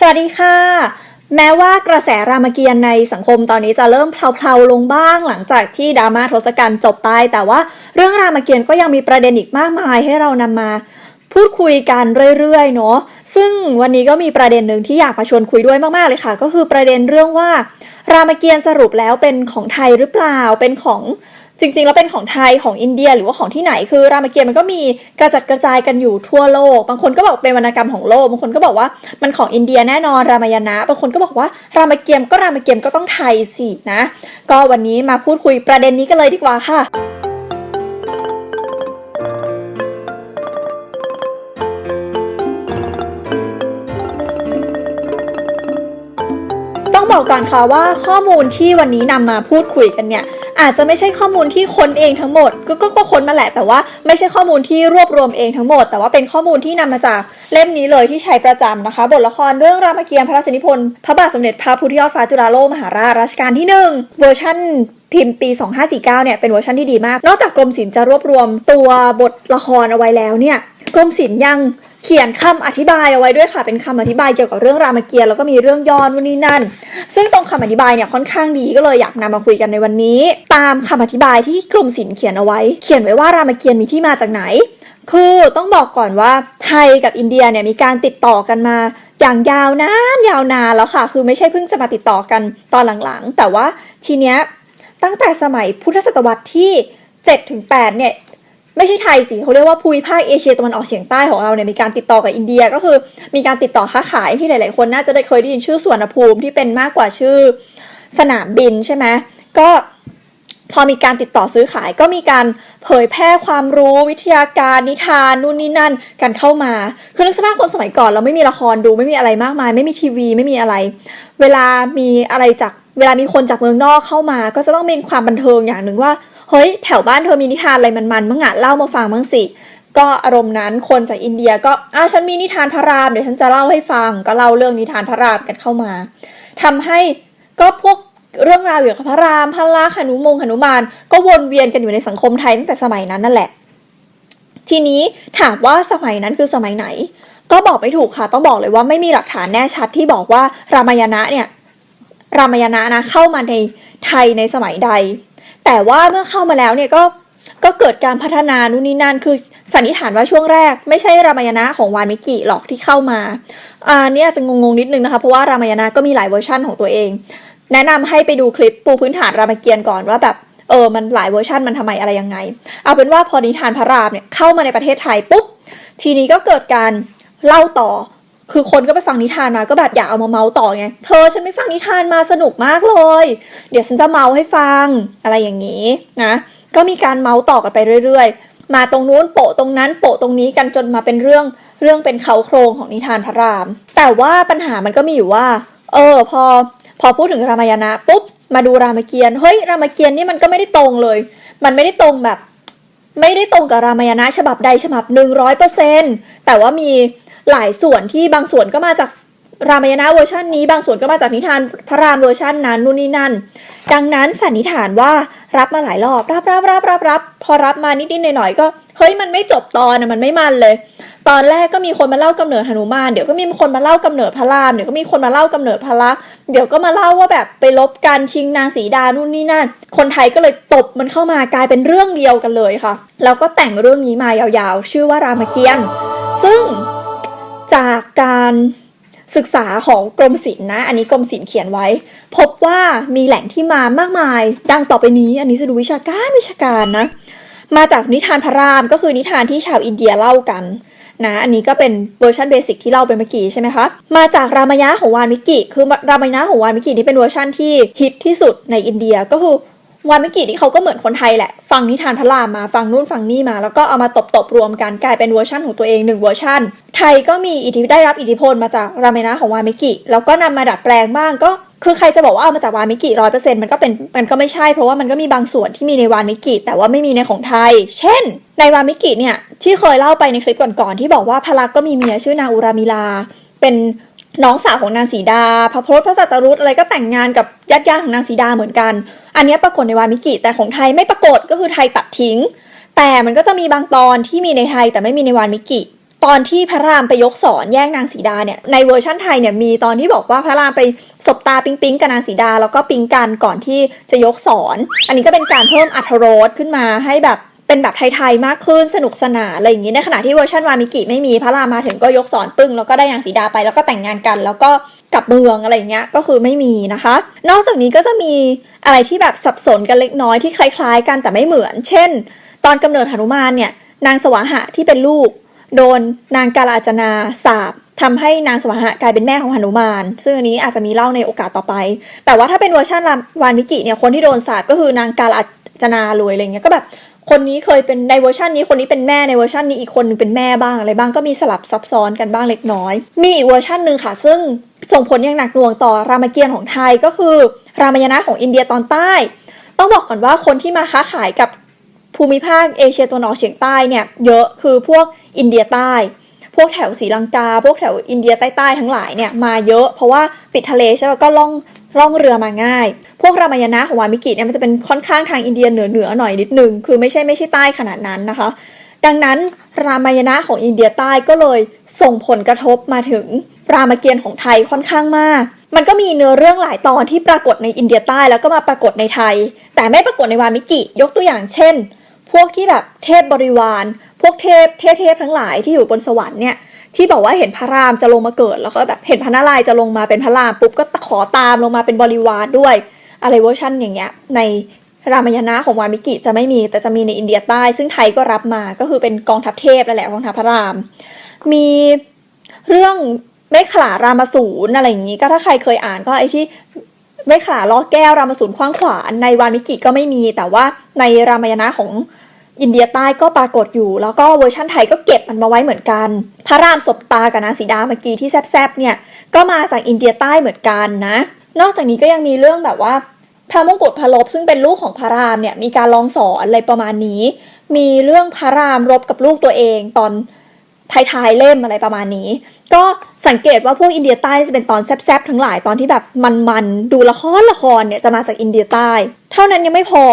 สวัสดีค่ะ แม้ว่ากระแสรามเกียรติ์ในสังคมตอนนี้จะเริ่มเพลาๆลงบ้าง หลังจากที่ดราม่าทศกัณฐ์จบไป แต่ว่าเรื่องรามเกียรติ์ก็ยังมีประเด็นอีกมากมายให้เรานำมาพูดคุยกันเรื่อยๆเนาะซึ่งวันนี้ก็มีประเด็นหนึ่งที่อยากมาชวนคุยด้วยมากๆเลยค่ะ ก็คือประเด็นเรื่องว่า รามเกียรติ์สรุปแล้วเป็นของไทยหรือเปล่าเป็นของ จริงๆ แล้วเป็นของไทยของอินเดียหรือว่าของที่ไหนคือรามเกียรติ์มันก็มีกระจัดกระจายกันอยู่ทั่วโลก บางคนก็บอกเป็นวรรณกรรมของโลก บางคนก็บอกว่ามันของอินเดียแน่นอนรามายณะบางคนก็บอกว่ารามเกียรติ์ก็รามเกียรติ์ก็ต้องไทยสินะ ก็วันนี้มาพูดคุยประเด็นนี้กันเลยดีกว่าค่ะต้องบอกก่อนค่ะว่าข้อมูลที่วันนี้นำมาพูดคุยกันเนี่ย อาจจะไม่ใช่ข้อมูลที่ค้นเองทั้งหมด ก็ก็ค้นมาแหละแต่ว่าไม่ใช่ข้อมูลที่รวบรวมเองทั้งหมด แต่ว่าเป็นข้อมูลที่นำมาจากเล่มนี้เลยที่ใช้ประจำนะคะ บทละครเรื่องรามเกียรติ์พระราชนิพนธ์พระบาทสมเด็จพระพุทธยอดฟ้าจุฬาโลกมหาราชรัชกาลที่1เวอร์ชันพิมพ์ปี 2549 เนี่ยเป็นเวอร์ชันที่ดีมาก นอกจากกรมศิลป์จะรวบรวมตัวบทละครเอาไว้แล้วเนี่ยกรมศิลป์ยัง เขียนคำอธิบายเอาไว้ด้วยค่ะ เป็นคำอธิบายเกี่ยวกับเรื่องรามเกียรติ์แล้วก็มีเรื่องย้อนนู่นนี่นั่น ซึ่งตรงคำอธิบายเนี่ยค่อนข้างดีก็เลยอยากนำมาคุยกันในวันนี้ ตามคำอธิบายที่กรมศิลป์เขียนเอาไว้ เขียนไว้ว่ารามเกียรติ์มีที่มาจากไหน คือต้องบอกก่อนว่าไทยกับอินเดียเนี่ยมีการติดต่อกันมาอย่างยาวนานยาวนานแล้วค่ะ คือไม่ใช่เพิ่งจะมาติดต่อกันตอนหลังๆ แต่ว่าทีเนี้ยตั้งแต่สมัยพุทธศตวรรษที่7ถึง8เนี่ย ไม่ใช่ไทยสิเขาเรียกว่าภูมิภาคเอเชียตะวันออกเฉียงใต้ของเราเนี่ยมีการติดต่อกับอินเดียก็คือมีการติดต่อค้าขายที่หลาย ๆ คนน่าจะได้เคยได้ยินชื่อสวนภูมิที่เป็นมากกว่าชื่อสนามบินใช่ไหมก็พอมีการติดต่อซื้อขายก็มีการเผยแพร่ความรู้วิทยาการนิทานนู่นนี่นั่นกันเข้ามา คือนึกสภาพคนสมัยก่อนเราไม่มีละครดูไม่มีอะไรมากมาย ไม่มีทีวีไม่มีอะไร เวลามีอะไรจากเวลามีคนจากเมืองนอกเข้ามา ก็จะต้องมีความบันเทิงอย่างหนึ่งว่า เฮ้ยแถวบ้านเธอมีนิทานอะไรมันๆมั้งอะเล่ามาฟังมั้งสิก็อารมณ์นั้นคนจากอินเดียก็อะฉันมีนิทานพระรามเดี๋ยวฉันจะเล่าให้ฟัง ก็เล่าเรื่องนิทานพระรามกันเข้ามาทำให้ก็พวกเรื่องราวเกี่ยวกับพระรามพระลักษณ์หนุมงหนุมาน ก็วนเวียนกันอยู่ในสังคมไทยตั้งแต่สมัยนั้นนั่นแหละ ทีนี้ถามว่าสมัยนั้นคือสมัยไหน ก็บอกไม่ถูกค่ะ ต้องบอกเลยว่าไม่มีหลักฐานแน่ชัดที่บอกว่ารามายณะเนี่ยรามายณะนะเข้ามาในไทยในสมัยใด แต่ว่าเมื่อเข้ามาแล้วเนี่ยก็ก็เกิดการพัฒนานู่นนี่นั่นคือสันนิษฐานว่าช่วงแรก ไม่ใช่รามายณะของวานมิกิหรอกที่เข้ามาอ่าเนี่ยอาจจะงงๆนิดนึงนะคะเพราะว่ารามายณะก็มีหลายเวอร์ชั่นของตัวเอง แนะนำให้ไปดูคลิปปูพื้นฐานรามเกียรติ์ก่อนว่าแบบเออมันหลายเวอร์ชันมันทำไมอะไรยังไง เอาเป็นว่าพอนิทานพระรามเนี่ยเข้ามาในประเทศไทยปุ๊บทีนี้ก็เกิดการเล่าต่อ คือคนก็ไปฟังนิทานมาก็แบบอยากเอามาเมาต่อไง เธอฉันไม่ฟังนิทานมาสนุกมากเลย เดี๋ยวฉันจะเมาให้ฟังอะไรอย่างนี้นะ ก็มีการเมาต่อกันไปเรื่อยๆ มาตรงนู้นโปะตรงนั้นโปะตรงนี้กันจนมาเป็นเรื่องเรื่องเป็นเขาโครงของนิทานพระราม แต่ว่าปัญหามันก็มีอยู่ว่า เออพอพอพูดถึงรามายณะปุ๊บมาดูรามเกียรติ์เฮ้ยรามเกียรติ์นี่มันก็ไม่ได้ตรงเลย มันไม่ได้ตรงแบบ ไม่ได้ตรงกับรามายณะฉบับใดฉบับหนึ่งร้อยเปอร์เซ็นแต่ว่ามี หลายส่วนที่บางส่วนก็มาจากรามายณะเวอร์ชันนี้ บางส่วนก็มาจากนิทานพระรามเวอร์ชันนั้นนู่นนี่นั่น ดังนั้นสันนิษฐานว่ารับมาหลายรอบรับรับรับรับรับพอรับมานิดนิดหน่อยหน่อยก็เฮ้ยมันไม่จบตอนนะมันไม่มันเลย ตอนแรกก็มีคนมาเล่ากำเนิดหนุมานเดี๋ยวก็มีคนมาเล่ากำเนิดพระรามเดี๋ยวก็มีคนมาเล่ากำเนิดพระลักษมณ์เดี๋ยวก็มาเล่าว่าแบบไปลบกันชิงนางสีดานู่นนี่นั่น คนไทยก็เลยตบมันเข้ามากลายเป็นเรื่องเดียวกันเลยค่ะแล้วก็แต่งเรื่องนี้มายาวๆ ชื่อว่ารามเกียรติ์ซึ่ง จากการศึกษาของกรมศิลป์นะ อันนี้กรมศิลป์เขียนไว้ พบว่ามีแหล่งที่มามากมาย ดังต่อไปนี้ อันนี้จะดูวิชาการวิชาการนะ มาจากนิทานพระรามก็คือนิทานที่ชาวอินเดียเล่ากันนะ อันนี้ก็เป็นเวอร์ชันเบสิกที่เล่าไปเมื่อกี้ใช่ไหมคะ มาจากรามยะของวานมิกิ คือรามยะของวานมิกินี่เป็นเวอร์ชันที่ฮิตที่สุดในอินเดียก็คือ วานมิกินี่เขาก็เหมือนคนไทยแหละ ฟังนิทานพระรามมาฟังนู่นฟังนี่มา แล้วก็เอามาตบตบๆรวมกันกลายเป็นเวอร์ชันของตัวเองหนึ่งเวอร์ชันไทยก็มีอิทธิได้รับอิทธิพลมาจากรามายะของวานมิกิแล้วก็นำมาดัดแปลงบ้างก็คือใครจะบอกว่าเอามาจากวานมิกิร้อยเปอร์เซ็นต์มันก็เป็นมันก็ไม่ใช่เพราะว่ามันก็มีบางส่วนที่มีในวานมิกิแต่ว่าไม่มีในของไทย เช่น ในวานมิกิเนี่ยที่เคยเล่าไปในคลิปก่อนๆที่บอกว่าพระลักษมณ์ก็มีเมียชื่อนางอุรามิลา เป็น น้องสาวของนางสีดา พระโพธิ์พระสัตรุตอะไรก็แต่งงานกับญาติญาติของนางสีดาเหมือนกัน อันนี้ปรากฏในวานมิกิแต่ของไทยไม่ปรากฏก็คือไทยตัดทิ้ง แต่มันก็จะมีบางตอนที่มีในไทยแต่ไม่มีในวานมิกิ ตอนที่พระรามไปยกสอนแย่งนางสีดาเนี่ยในเวอร์ชั่นไทยเนี่ยมีตอนที่บอกว่าพระรามไปสบตาปิ๊งปิ๊งกับนางสีดา แล้วก็ปิ๊งกันก่อนที่จะยกสอน อันนี้ก็เป็นการเพิ่มอัธรสขึ้นมาให้แบบ เป็นแบบไทยๆมากขึ้นสนุกสนานอะไรอย่างนี้ในขณะที่เวอร์ชันวามิกิไม่มีพระรามมาถึงก็ยกสอนปึ้งแล้วก็ได้นางสีดาไปแล้วก็แต่งงานกัน แล้วก็กลับเมืองอะไรอย่างเงี้ยก็คือไม่มีนะคะ นอกจากนี้ก็จะมีอะไรที่แบบสับสนกันเล็กน้อยที่คล้ายๆ กันแต่ไม่เหมือน เช่น ตอนกำเนิดหนุมานเนี่ยนางสวาหะที่เป็นลูก โดนนางกาลาจนาสาบทำให้นางสวาหะกลายเป็นแม่ของหนุมาน ซึ่งอันนี้อาจจะมีเล่าในโอกาสต่อไป แต่ว่าถ้าเป็นเวอร์ชันวานมิกิเนี่ยคนที่โดนสาบก็คือนางกาลาจนาเลยอะไรเงี้ยก็แบบ คนนี้เคยเป็นในเวอร์ชันนี้คนนี้เป็นแม่ในเวอร์ชันนี้อีกคนหนึงเป็นแม่บ้างอะไรบ้างก็มีสลับซับซ้อนกันบ้างเล็กน้อย มีอีกเวอร์ชันหนึ่งค่ะ ซึ่งส่งผลอย่างหนักหน่วงต่อรามเกียรติ์ของไทยก็คือ รามายณะของอินเดียตอนใต้ ต้องบอกก่อนว่าคนที่มาค้าขายกับภูมิภาคเอเชียตะวันออกเฉียงใต้เนี่ยเยอะคือพวกอินเดียใต้ พวกแถวศรีลังกา พวกแถวอินเดียใต้ๆทั้งหลายเนี่ยมาเยอะเพราะว่าติดทะเลใช่ไหมก็ล่อง ล่องเรือมาง่าย พวกรามายณะของวามิกิเนี่ยมันจะเป็นค่อนข้างทางอินเดียเหนือเหนือหน่อยนิดนึง คือไม่ใช่ไม่ใช่ใต้ขนาดนั้นนะคะ ดังนั้นรามายณะของอินเดียใต้ก็เลยส่งผลกระทบมาถึงรามเกียรติ์ของไทยค่อนข้างมาก มันก็มีเนื้อเรื่องหลายตอนที่ปรากฏในอินเดียใต้แล้วก็มาปรากฏในไทย แต่ไม่ปรากฏในวามิกิ ยกตัวอย่างเช่น พวกที่แบบเทพบริวาร พวกเทพเทพเทพทั้งหลายที่อยู่บนสวรรค์เนี่ย ที่บอกว่าเห็นพระรามจะลงมาเกิด แล้วก็แบบเห็นพระนารายณ์จะลงมาเป็นพระรามปุ๊บก็ขอตามลงมาเป็นบริวารด้วย อะไรเวอร์ชันอย่างเงี้ยในรามายณะของวามิกิจะไม่มีแต่จะมีในอินเดียใต้ ซึ่งไทยก็รับมาก็คือเป็นกองทัพเทพนั่นแหละกองทัพพระราม มีเรื่องเมขลารามสูรอะไรอย่างนี้ก็ถ้าใครเคยอ่านก็ไอ้ที่เมขลาล้อแก้วรามสูรขว้างขวานในวามิกิก็ไม่มี แต่ว่าในรามายณะของ อินเดียใต้ก็ปรากฏอยู่ แล้วก็เวอร์ชั่นไทยก็เก็บมันมาไว้เหมือนกัน พระรามศบตากับนางสีดาเมื่อกี้ที่แซบๆเนี่ยก็มาจากอินเดียใต้เหมือนกันนะ นอกจากนี้ก็ยังมีเรื่องแบบว่าพระมงกุฎพระลบซึ่งเป็นลูกของพระรามเนี่ยมีการลองสอนอะไรประมาณนี้ มีเรื่องพระรามรบกับลูกตัวเองตอนท้ายๆเล่มอะไรประมาณนี้ ก็สังเกตว่าพวกอินเดียใต้จะเป็นตอนแซบๆทั้งหลายตอนที่แบบมันๆดูละครละครเนี่ยจะมาจากอินเดียใต้ เท่านั้นยังไม่พอ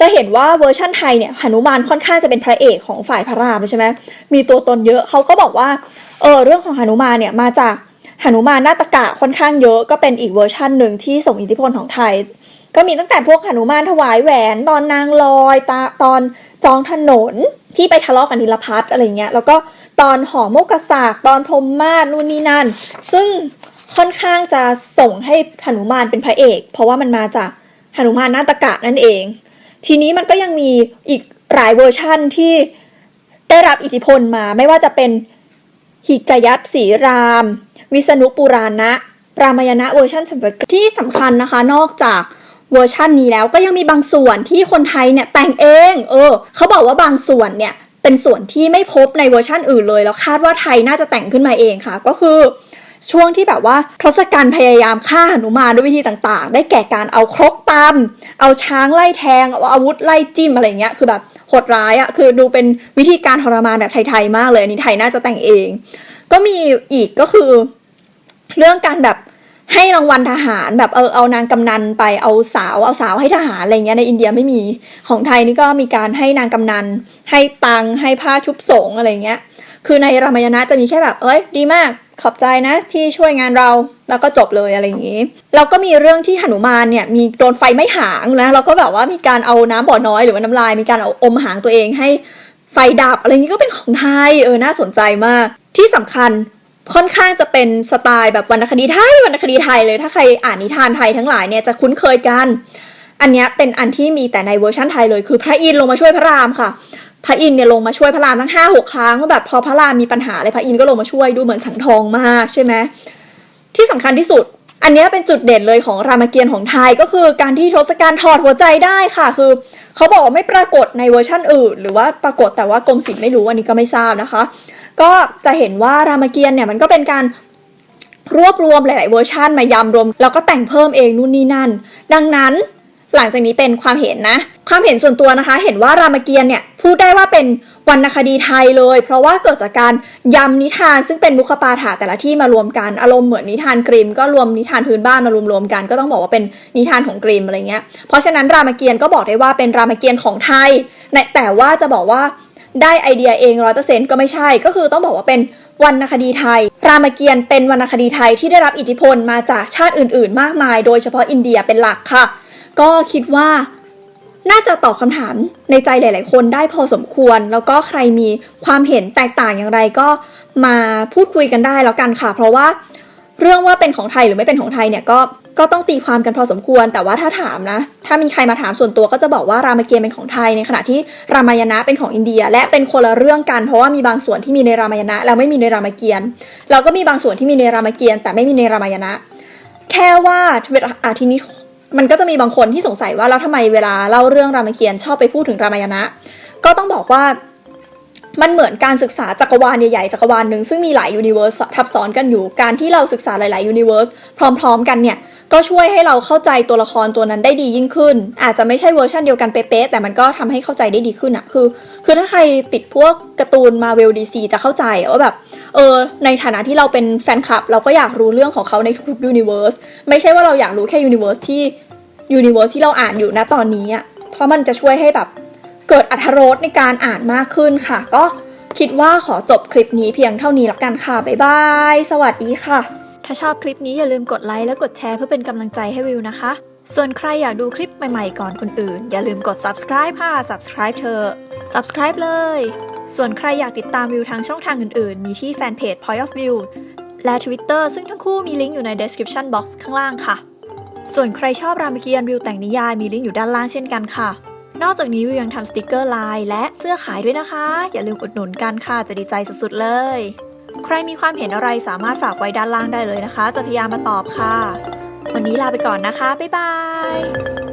จะเห็นว่าเวอร์ชั่นไทยเนี่ยหนุมานค่อนข้างจะเป็นพระเอกของฝ่ายพระรามเลยใช่ไหมมีตัวตนเยอะเขาก็บอกว่าเออเรื่องของหนุมานเนี่ยมาจากหนุมานนาฏกะค่อนข้างเยอะก็เป็นอีกเวอร์ชันหนึ่งที่ส่งอิทธิพลของไทย ก็มีตั้งแต่พวกหนุมานถวายแหวนตอนนางลอยตาตอนจองถนนที่ไปทะเลาะกับนิลพัทอะไรเงี้ยแล้วก็ตอนหอโมกกสากตอนพรมมาศนู่นนี่นั่น ซึ่งค่อนข้างจะส่งให้หนุมานเป็นพระเอก เพราะว่ามันมาจากหนุมานนาฏกะนั่นเอง ทีนี้มันก็ยังมีอีกหลายเวอร์ชั่นที่ได้รับอิทธิพลมาไม่ว่าจะเป็นหิกยัตสีราม วิษณุปุราณะรามายณะเวอร์ชันสันสกฤตที่สำคัญนะคะ นอกจากเวอร์ชันนี้แล้วก็ยังมีบางส่วนที่คนไทยเนี่ยแต่งเอง เออ เขาบอกว่าบางส่วนเนี่ยเป็นส่วนที่ไม่พบในเวอร์ชันอื่นเลย แล้วคาดว่าไทยน่าจะแต่งขึ้นมาเองค่ะ ก็คือ ช่วงที่แบบว่าทศกัณฐ์พยายามฆ่าหนุมานด้วยวิธีต่างๆ ได้แก่การเอาครกตำเอาช้างไล่แทงเอาอาวุธไล่จิ้มอะไรเงี้ยคือแบบโหดร้ายอะคือดูเป็นวิธีการทรมานแบบไทยๆมากเลยอันนี้ไทยน่าจะแต่งเอง ก็มีอีกก็คือ เรื่องการแบบให้รางวัลทหารแบบเออเอานางกำนันไปเอาสาวเอาสาวให้ทหารอะไรเงี้ยในอินเดียไม่มีของไทยนี่ก็มีการให้นางกำนัน ให้ตังค์ให้ผ้าชุบสงอะไรเงี้ย คือในรามายณะจะมีแค่แบบเอ้ยดีมาก ขอบใจนะที่ช่วยงานเราแล้วก็จบเลยอะไรอย่างนี้แล้วก็มีเรื่องที่หนุมานเนี่ยมีโดนไฟไม้หางนะแล้วก็แบบว่ามีการเอาน้ำบ่อน้อยหรือว่าน้ำลายมีการเอาอมหางตัวเองให้ไฟดับอะไรอย่างนี้ก็เป็นของไทยเออน่าสนใจมาก ที่สำคัญค่อนข้างจะเป็นสไตล์แบบวรรณคดีไทยวรรณคดีไทยเลยถ้าใครอ่านนิทานไทยทั้งหลายเนี่ยจะคุ้นเคยกัน อันนี้เป็นอันที่มีแต่ในเวอร์ชันไทยเลยคือพระอินทร์ลงมาช่วยพระรามค่ะ พระอินเนี่ยลงมาช่วยพระรามทั้งห้าหกครั้งก็แบบพอพระรามมีปัญหาอะไรพระอินก็ลงมาช่วยดูเหมือนสังทองมากใช่ไหมที่สำคัญที่สุด อันนี้เป็นจุดเด่นเลยของรามเกียรติ์ของไทยก็คือการที่ทศกัณฐ์ถอดหัวใจได้ค่ะ คือเขาบอกไม่ปรากฏในเวอร์ชันอื่น หรือว่าปรากฏแต่ว่ากรมศิลป์ไม่รู้อันนี้ก็ไม่ทราบนะคะ ก็จะเห็นว่ารามเกียรติ์เนี่ยมันก็เป็นการรวบรวมหลาย ๆ เวอร์ชันมายำรวมแล้วก็แต่งเพิ่มเองนู่นนี่นั่น ดังนั้น หลังจากนี้เป็นความเห็นนะ ความเห็นส่วนตัวนะคะ เห็นว่ารามเกียรติ์เนี่ยพูดได้ว่าเป็นวรรณคดีไทยเลย เพราะว่าเกิดจากการยำนิทานซึ่งเป็นมุขปาฐะแต่ละที่มารวมกันอารมณ์เหมือนนิทานกริม ก็รวมนิทานพื้นบ้านมารวมๆกัน ก็ต้องบอกว่าเป็นนิทานของกริมอะไรเงี้ยเพราะฉะนั้นรามเกียรติ์ก็บอกได้ว่าเป็นรามเกียรติ์ของไทยแต่ว่าจะบอกว่าได้ไอเดียเองร้อยเปอร์เซ็นต์ก็ไม่ใช่ ก็คือต้องบอกว่าเป็นวรรณคดีไทย รามเกียรติ์เป็นวรรณคดีไทยที่ได้รับอิทธิพลมาจากชาติอื่น ๆ มากมาย โดยเฉพาะอินเดียเป็นหลักค่ะ ก็คิดว่าน่าจะตอบคำถามในใจหลาย ๆ คนได้พอสมควร แล้วก็ใครมีความเห็นแตกต่างอย่างไรก็มาพูดคุยกันได้แล้วกันค่ะ เพราะว่าเรื่องว่าเป็นของไทยหรือไม่เป็นของไทยเนี่ยก็ก็ต้องตีความกันพอสมควร แต่ว่าถ้าถามนะ ถ้ามีใครมาถามส่วนตัวก็จะบอกว่ารามเกียรติ์เป็นของไทยในขณะที่รามายณะเป็นของอินเดีย และเป็นคนละเรื่องกันเพราะว่ามีบางส่วนที่มีในรามายณะแล้วไม่มีในรามเกียรติ์แล้วก็มีบางส่วนที่มีในรามเกียรติ์แต่ไม่มีในรามายณะ แค่ว่าอาทีนี้ มันก็จะมีบางคนที่สงสัยว่าแล้วทำไมเวลาเล่าเรื่องรามเกียรติ์ชอบไปพูดถึงรามายณะ ก็ต้องบอกว่ามันเหมือนการศึกษาจักรวาลใหญ่ๆจักรวาลหนึ่งซึ่งมีหลายยูนิเวอร์สทับซ้อนกันอยู่การที่เราศึกษาหลายๆยูนิเวอร์สพร้อม ๆ กันเนี่ยก็ช่วยให้เราเข้าใจตัวละครตัวนั้นได้ดียิ่งขึ้น อาจจะไม่ใช่เวอร์ชันเดียวกันเป๊ะๆแต่มันก็ทำให้เข้าใจได้ดีขึ้นอะคือ คือถ้าใครติดพวกการ์ตูนมาเวลดีซีจะเข้าใจว่าแบบ เออในฐานะที่เราเป็นแฟนคลับ เราก็อยากรู้เรื่องของเขาในทุกๆยูนิเวอร์สไม่ใช่ว่าเราอยากรู้แค่ยูนิเวอร์สที่ยูนิเวอร์สที่เราอ่านอยู่ณตอนนี้อะเพราะมันจะช่วยให้แบบเกิดอรรถรสในการอ่านมากขึ้นค่ะ ก็คิดว่าขอจบคลิปนี้เพียงเท่านี้ละกันค่ะ บ๊ายบาย สวัสดีค่ะ ถ้าชอบคลิปนี้อย่าลืมกดไลค์และกดแชร์เพื่อเป็นกำลังใจให้วิวนะคะ ส่วนใครอยากดูคลิปใหม่ๆก่อนคนอื่น อย่าลืมกด subscribe ค่ะ subscribe เธอ subscribe เลย ส่วนใครอยากติดตามวิวทางช่องทางอื่นๆ มีที่แฟนเพจ Point of View และ Twitter ซึ่งทั้งคู่มีลิงก์อยู่ใน description box ข้างล่างค่ะ ส่วนใครชอบรามเกียรติ์วิวแต่งนิยายมีลิงก์อยู่ด้านล่างเช่นกันค่ะ นอกจากนี้วิวยังทำสติกเกอร์ลายและเสื้อขายด้วยนะคะ อย่าลืมอุดหนุนกันค่ะจะดีใจสุดๆเลย ใครมีความเห็นอะไรสามารถฝากไว้ด้านล่างได้เลยนะคะ จะพยายามมาตอบค่ะ วันนี้ลาไปก่อนนะคะบ๊ายบาย